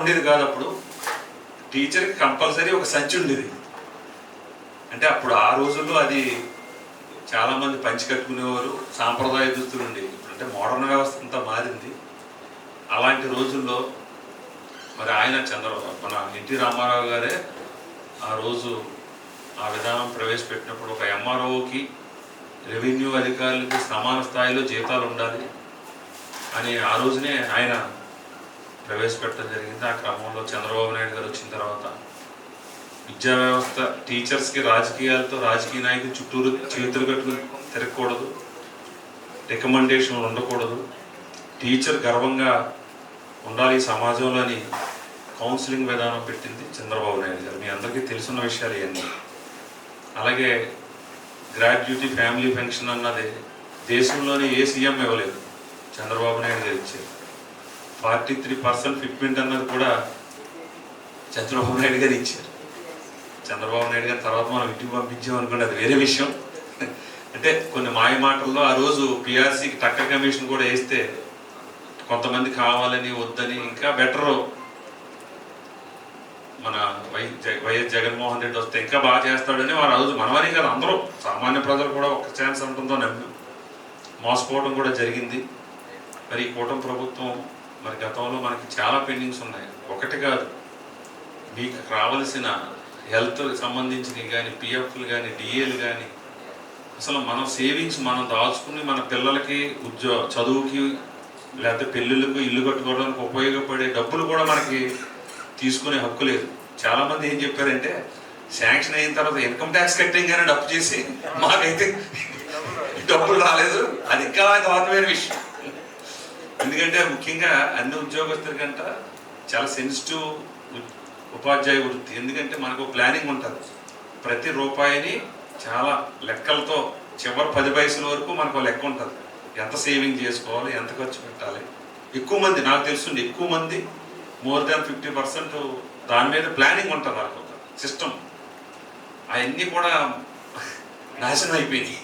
ఉండేది కాదు అప్పుడు టీచర్కి కంపల్సరీ ఒక సంచి ఉండేది. అంటే అప్పుడు ఆ రోజుల్లో అది చాలామంది పంచి కట్టుకునేవారు సాంప్రదాయ దుస్తులు ఉండేవి. ఇప్పుడు అంటే మోడర్న్ వ్యవస్థ అంతా మారింది. అలాంటి రోజుల్లో మరి ఆయన చంద్రబాబు మన ఎన్టీ రామారావు గారే ఆ రోజు ఆ విధానం ప్రవేశపెట్టినప్పుడు ఒక ఎంఆర్ఓకి రెవెన్యూ అధికారులకి సమాన స్థాయిలో జీతాలు ఉండాలి అని ఆ రోజునే ఆయన ప్రవేశపెట్టడం జరిగింది. ఆ క్రమంలో చంద్రబాబు నాయుడు గారు వచ్చిన తర్వాత విద్యా వ్యవస్థ టీచర్స్కి రాజకీయాలతో రాజకీయ నాయకులు చుట్టూరు చేతులు కట్టుకుని తిరగకూడదు. రికమెండేషన్లు ఉండకూడదు. టీచర్ గర్వంగా ఉండాలి ఈ సమాజంలోని కౌన్సిలింగ్ విధానం పెట్టింది చంద్రబాబు నాయుడు గారు. మీ అందరికీ తెలుసున్న విషయాలు ఇవన్నీ. అలాగే గ్రాడ్యుటీ ఫ్యామిలీ పెన్షన్ అన్నది దేశంలోనే ఏ సీఎం ఇవ్వలేదు. చంద్రబాబు నాయుడు గారు ఇచ్చారు. ఫార్టీ త్రీ పర్సెంట్ ఫిట్మెంట్ అన్నది కూడా చంద్రబాబు నాయుడు గారు ఇచ్చారు. చంద్రబాబు నాయుడు గారి తర్వాత మనం ఇంటికి పంపించాం అనుకోండి అది వేరే విషయం. అంటే కొన్ని మాయ మాటల్లో ఆ రోజు పిఆర్సీకి టక్క కమిషన్ కూడా వేస్తే కొంతమంది కావాలని వద్దని ఇంకా బెటర్ మన వై వైఎస్ జగన్మోహన్ రెడ్డి వస్తే ఇంకా బాగా చేస్తాడని వారు రోజు మనమని కాదు అందరూ. సామాన్య ప్రజలు కూడా ఒక ఛాన్స్ ఉంటుందో నమ్మి మోసపోవడం కూడా జరిగింది. మరి ఈ కూటమి ప్రభుత్వం మరి గతంలో మనకి చాలా పెండింగ్స్ ఉన్నాయి. ఒకటి కాదు. మీకు రావాల్సిన హెల్త్ సంబంధించినవి కానీ పిఎఫ్లు కానీ డిఏలు కానీ అసలు మనం సేవింగ్స్ మనం దాచుకుని మన పిల్లలకి ఉద్యో చదువుకి లేకపోతే పెళ్ళిళ్ళకు ఇల్లు కట్టుకోవడానికి ఉపయోగపడే డబ్బులు కూడా మనకి తీసుకునే హక్కు లేదు. చాలామంది ఏం చెప్పారంటే శాంక్షన్ అయిన తర్వాత ఇన్కమ్ ట్యాక్స్ కట్టింగ్ డబ్బు చేసి మాకైతే డబ్బులు రాలేదు. అది ఇంకా దారుణమైన విషయం. ఎందుకంటే ముఖ్యంగా అన్ని ఉద్యోగస్తుల కంట చాలా సెన్సిటివ్ ఉపాధ్యాయ వృత్తి. ఎందుకంటే మనకు ప్లానింగ్ ఉంటుంది. ప్రతి రూపాయిని చాలా లెక్కలతో చివరి పది పైసల వరకు మనకు ఒక లెక్క ఉంటుంది. ఎంత సేవింగ్ చేసుకోవాలి ఎంత ఖర్చు పెట్టాలి. ఎక్కువ మంది నాకు తెలుసుండి ఎక్కువ మంది మోర్ దాన్ ఫిఫ్టీ పర్సెంట్ దాని మీద ప్లానింగ్ ఉంటుంది వాళ్ళకు. సిస్టమ్ అవన్నీ కూడా నాశనం అయిపోయినాయి.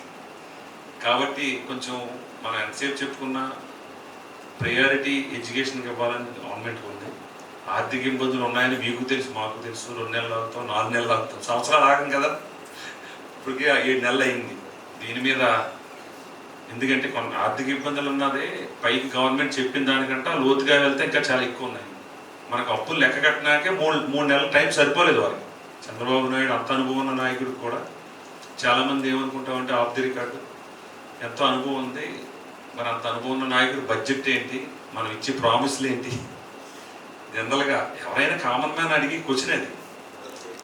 కాబట్టి కొంచెం మనం ఎంతసేపు చెప్పుకున్నా ప్రయారిటీ ఎడ్యుకేషన్కి ఇవ్వాలని గవర్నమెంట్ ఉంది. ఆర్థిక ఇబ్బందులు ఉన్నాయని మీకు తెలుసు మాకు తెలుసు. రెండు నెలలు అవుతాం నాలుగు నెలలు అవుతాం సంవత్సరాలు ఆగం కదా? ఇప్పటికే ఏడు నెలలు అయింది. దీని మీద ఎందుకంటే కొన్ని ఆర్థిక ఇబ్బందులు ఉన్నది పైకి గవర్నమెంట్ చెప్పిన దానికంటే లోతుగా వెళ్తే ఇంకా చాలా ఎక్కువ ఉన్నాయి. మనకు అప్పులు లెక్క కట్టినాకే మూడు మూడు నెలల టైం సరిపోలేదు వారికి చంద్రబాబు నాయుడు అంత అనుభవం ఉన్న నాయకుడు కూడా చాలామంది ఏమనుకుంటామంటే ఆఫ్ ది రికార్డు. ఎంతో అనుభవం ఉంది. మరి అంత అనుభవం ఉన్న నాయకుడు బడ్జెట్ ఏంటి? మనం ఇచ్చే ప్రామిస్లు ఏంటి? జనరల్గా ఎవరైనా కామన్ మ్యాన్ అడిగి క్వశ్చన్ అది.